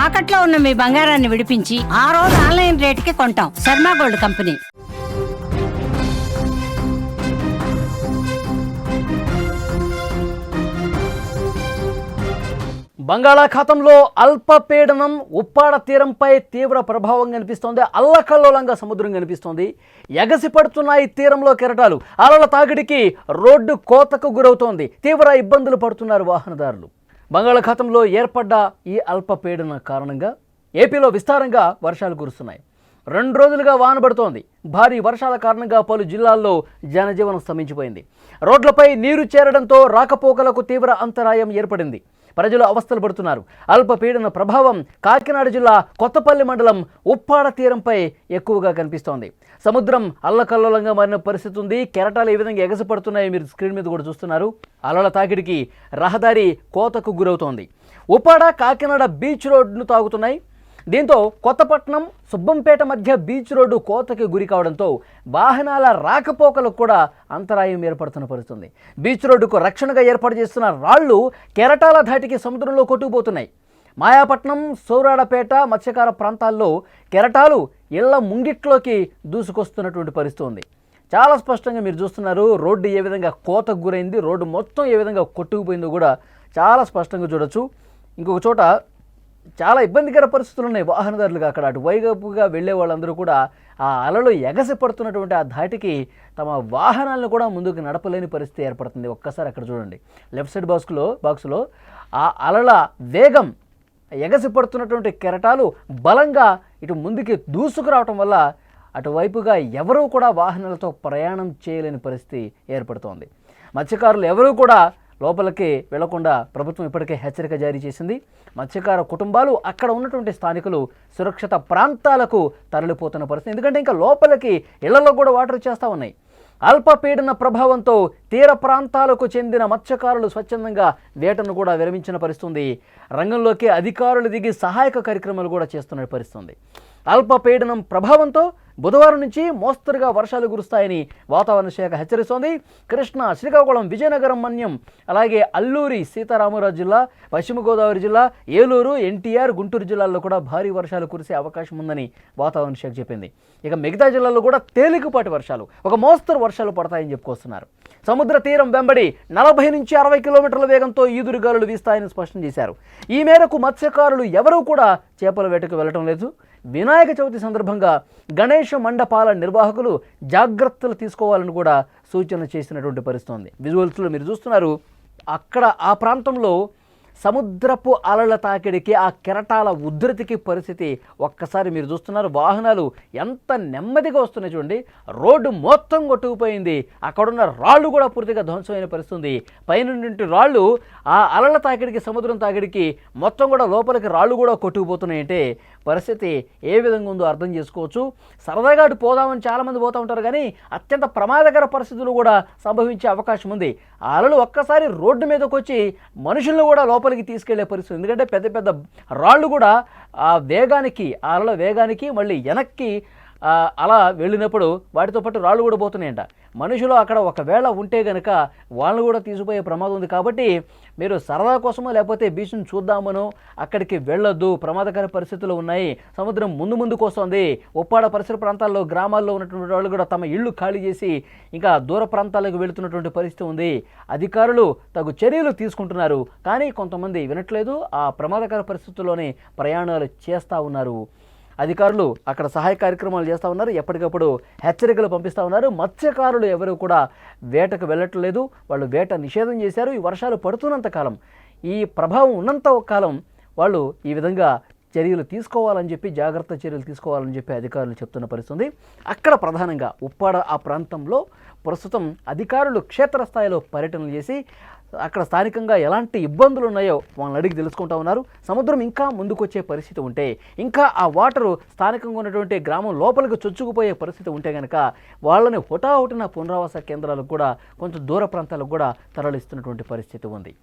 తాకట్లో ఉన్న మీ బంగారాన్ని విడిపించి ఆ రోజు ఆన్లైన్ రేటుకి కొంటాం. Sharma gold company. బంగాళాఖాతంలో అల్పపీడనం ఉప్పాడ తీరంపై తీవ్ర ప్రభావం కనిపిస్తోంది. అల్లకల్లోలంగా సముద్రం కనిపిస్తోంది. ఎగసి పడుతున్నాయి తీరంలో కెరటాలు. అలల తాకిడికి రోడ్డు కోతకు గురవుతోంది. తీవ్ర ఇబ్బందులు పడుతున్నారు వాహనదారులు. బంగాళాఖాతంలో ఏర్పడ్డ ఈ అల్పపీడన కారణంగా ఏపీలో విస్తారంగా వర్షాలు కురుస్తున్నాయి. రెండు రోజులుగా వాన పడుతోంది. భారీ వర్షాల కారణంగా పలు జిల్లాల్లో జనజీవనం స్తంభించిపోయింది. రోడ్లపై నీరు చేరడంతో రాకపోకలకు తీవ్ర అంతరాయం ఏర్పడింది. ప్రజలు అవస్థలు పడుతున్నారు. అల్పపీడన ప్రభావం కాకినాడ జిల్లా కొత్తపల్లి మండలం ఉప్పాడ తీరంపై ఎక్కువగా కనిపిస్తోంది. సముద్రం అల్లకల్లోలంగా మారిన పరిస్థితి ఉంది. కెరటాలు ఏ విధంగా ఎగసపడుతున్నాయో మీరు స్క్రీన్ మీద కూడా చూస్తున్నారు. అలల తాకిడికి రహదారి కోతకు గురవుతోంది. ఉప్పాడ కాకినాడ బీచ్ రోడ్ను తాగుతున్నాయి దీంతో కొత్తపట్నం సుబ్బంపేట మధ్య బీచ్ రోడ్డు కోతకి గురి కావడంతో వాహనాల రాకపోకలకు కూడా అంతరాయం ఏర్పడుతున్న పరిస్థితుంది బీచ్ రోడ్డుకు రక్షణగా ఏర్పాటు చేస్తున్న రాళ్ళు కెరటాల ధాటికి సముద్రంలో కొట్టుకుపోతున్నాయి. మాయాపట్నం సౌరాడపేట మత్స్యకార ప్రాంతాల్లో కెరటాలు ఇళ్ళ ముంగిట్లోకి దూసుకొస్తున్నటువంటి పరిస్థితి ఉంది. చాలా స్పష్టంగా మీరు చూస్తున్నారు రోడ్డు ఏ విధంగా కోతకు గురైంది రోడ్డు మొత్తం ఏ విధంగా కొట్టుకుపోయిందో కూడా చాలా స్పష్టంగా చూడొచ్చు. ఇంకొక చోట చాలా ఇబ్బందికర పరిస్థితులు ఉన్నాయి వాహనదారులుగా అక్కడ. అటువైపుగా వెళ్ళే వాళ్ళందరూ కూడా ఆ అలలు ఎగసి పడుతున్నటువంటి ఆ ధాటికి తమ వాహనాలను కూడా ముందుకు నడపలేని పరిస్థితి ఏర్పడుతుంది. ఒక్కసారి అక్కడ చూడండి. లెఫ్ట్ సైడ్ బాక్స్లో బాక్స్లో ఆ అలల వేగం ఎగసి పడుతున్నటువంటి కెరటాలు బలంగా ఇటు ముందుకి దూసుకురావటం వల్ల అటువైపుగా ఎవరూ కూడా వాహనాలతో ప్రయాణం చేయలేని పరిస్థితి ఏర్పడుతోంది. మత్స్యకారులు ఎవరూ కూడా లోపలికి వెళ్ళకుండా ప్రభుత్వం ఇప్పటికే హెచ్చరిక జారీ చేసింది. మత్స్యకార కుటుంబాలు అక్కడ ఉన్నటువంటి స్థానికులు సురక్షిత ప్రాంతాలకు తరలిపోతున్న పరిస్థితి. ఎందుకంటే ఇంకా లోపలికి ఇళ్ళలో కూడా వాటర్ చేస్తూ ఉన్నాయి. అల్పపీడన ప్రభావంతో తీర ప్రాంతాలకు చెందిన మత్స్యకారులు స్వచ్ఛందంగా వేటను కూడా విరమించిన పరిస్థితుంది రంగంలోకి అధికారులు దిగి సహాయక కార్యక్రమాలు కూడా చేస్తున్న పరిస్థితుంది అల్పపీడనం ప్రభావంతో బుధవారం నుంచి మోస్తరుగా వర్షాలు కురుస్తాయని వాతావరణ శాఖ హెచ్చరిస్తోంది. కృష్ణా శ్రీకాకుళం విజయనగరం మన్యం అలాగే అల్లూరి సీతారామరాజు జిల్లా పశ్చిమ గోదావరి జిల్లా ఏలూరు ఎన్టీఆర్ గుంటూరు జిల్లాల్లో కూడా భారీ వర్షాలు కురిసే అవకాశం ఉందని వాతావరణ శాఖ చెప్పింది. ఇక మిగతా జిల్లాల్లో కూడా తేలికపాటి వర్షాలు ఒక మోస్తరు వర్షాలు పడతాయని చెప్పుకొస్తున్నారు. సముద్ర తీరం వెంబడి నలభై నుంచి అరవై కిలోమీటర్ల వేగంతో ఈదురుగాలులు వీస్తాయని స్పష్టం చేశారు. ఈ మేరకు మత్స్యకారులు ఎవరూ కూడా చేపల వేటకు వెళ్ళటం లేదు. వినాయక చవితి సందర్భంగా గణేష మండపాల నిర్వాహకులు జాగ్రత్తలు తీసుకోవాలని కూడా సూచన చేసినటువంటి పరిస్థితి ఉంది. విజువల్స్లో మీరు చూస్తున్నారు అక్కడ ఆ ప్రాంతంలో సముద్రపు అలల తాకిడికి ఆ కెరటాల ఉధృతికి పరిస్థితి ఒక్కసారి మీరు చూస్తున్నారు. వాహనాలు ఎంత నెమ్మదిగా వస్తున్నాయి చూడండి. రోడ్డు మొత్తం కొట్టుకుపోయింది. అక్కడున్న రాళ్ళు కూడా పూర్తిగా ధ్వంసమైన పరిస్థితి ఉంది. పైనుండి రాళ్ళు ఆ అలల తాకిడికి సముద్రం తాకిడికి మొత్తం కూడా లోపలికి రాళ్ళు కూడా కొట్టుకుపోతున్నాయంటే పరిస్థితి ఏ విధంగా ఉందో అర్థం చేసుకోవచ్చు. సరదాగా అటు పోదామని చాలామంది పోతూ ఉంటారు కానీ అత్యంత ప్రమాదకర పరిస్థితులు కూడా సంభవించే అవకాశం ఉంది. ఆ అలలు ఒక్కసారి రోడ్డు మీదకి వచ్చి మనుషులను కూడా లోపలికి తీసుకెళ్ళే పరిస్థితి ఎందుకంటే పెద్ద పెద్ద రాళ్ళు కూడా ఆ వేగానికి ఆ అలల వేగానికి మళ్ళీ వెనక్కి అలా వెళ్ళినప్పుడు వాటితో పాటు రాళ్ళు కూడా పోతున్నాయంట. మనుషులు అక్కడ ఒకవేళ ఉంటే గనక వాళ్ళని కూడా తీసుకుపోయే ప్రమాదం ఉంది కాబట్టి మీరు సరదా కోసమో లేకపోతే బీచ్ను చూద్దామనో అక్కడికి వెళ్ళొద్దు. ప్రమాదకర పరిస్థితులు ఉన్నాయి. సముద్రం ముందు ముందుకు వస్తుంది ఉప్పాడ పరిసర ప్రాంతాల్లో గ్రామాల్లో ఉన్నటువంటి వాళ్ళు కూడా తమ ఇళ్ళు ఖాళీ చేసి ఇంకా దూర ప్రాంతాలకు వెళుతున్నటువంటి పరిస్థితి ఉంది. అధికారులు తగు చర్యలు తీసుకుంటున్నారు. కానీ కొంతమంది వినట్లేదు. ఆ ప్రమాదకర పరిస్థితుల్లోనే ప్రయాణాలు చేస్తూ ఉన్నారు. అధికారులు అక్కడ సహాయ కార్యక్రమాలు చేస్తూ ఉన్నారు. ఎప్పటికప్పుడు హెచ్చరికలు పంపిస్తూ ఉన్నారు. మత్స్యకారులు ఎవరు కూడా వేటకు వెళ్ళట్లేదు. వాళ్ళు వేట నిషేధం చేశారు. ఈ వర్షాలు పడుతున్నంత కాలం. ఈ ప్రభావం ఉన్నంత కాలం వాళ్ళు ఈ విధంగా చర్యలు తీసుకోవాలని చెప్పి జాగ్రత్త చర్యలు తీసుకోవాలని చెప్పి అధికారులు చెప్తున్న పరిస్థితి అక్కడ ప్రధానంగా ఉప్పాడ ఆ ప్రాంతంలో ప్రస్తుతం అధికారులు క్షేత్రస్థాయిలో పర్యటనలు చేసి అక్కడ స్థానికంగా ఎలాంటి ఇబ్బందులు ఉన్నాయో వాళ్ళని అడిగి తెలుసుకుంటా ఉన్నారు. సముద్రం ఇంకా ముందుకొచ్చే పరిస్థితి ఉంటే ఇంకా ఆ వాటరు స్థానికంగా ఉన్నటువంటి గ్రామం లోపలికి చొచ్చుకుపోయే పరిస్థితి ఉంటే కనుక వాళ్ళని హుటాహుటిన పునరావాస కేంద్రాలకు కూడా కొంచెం దూర ప్రాంతాలకు కూడా తరలిస్తున్నటువంటి పరిస్థితి ఉంది.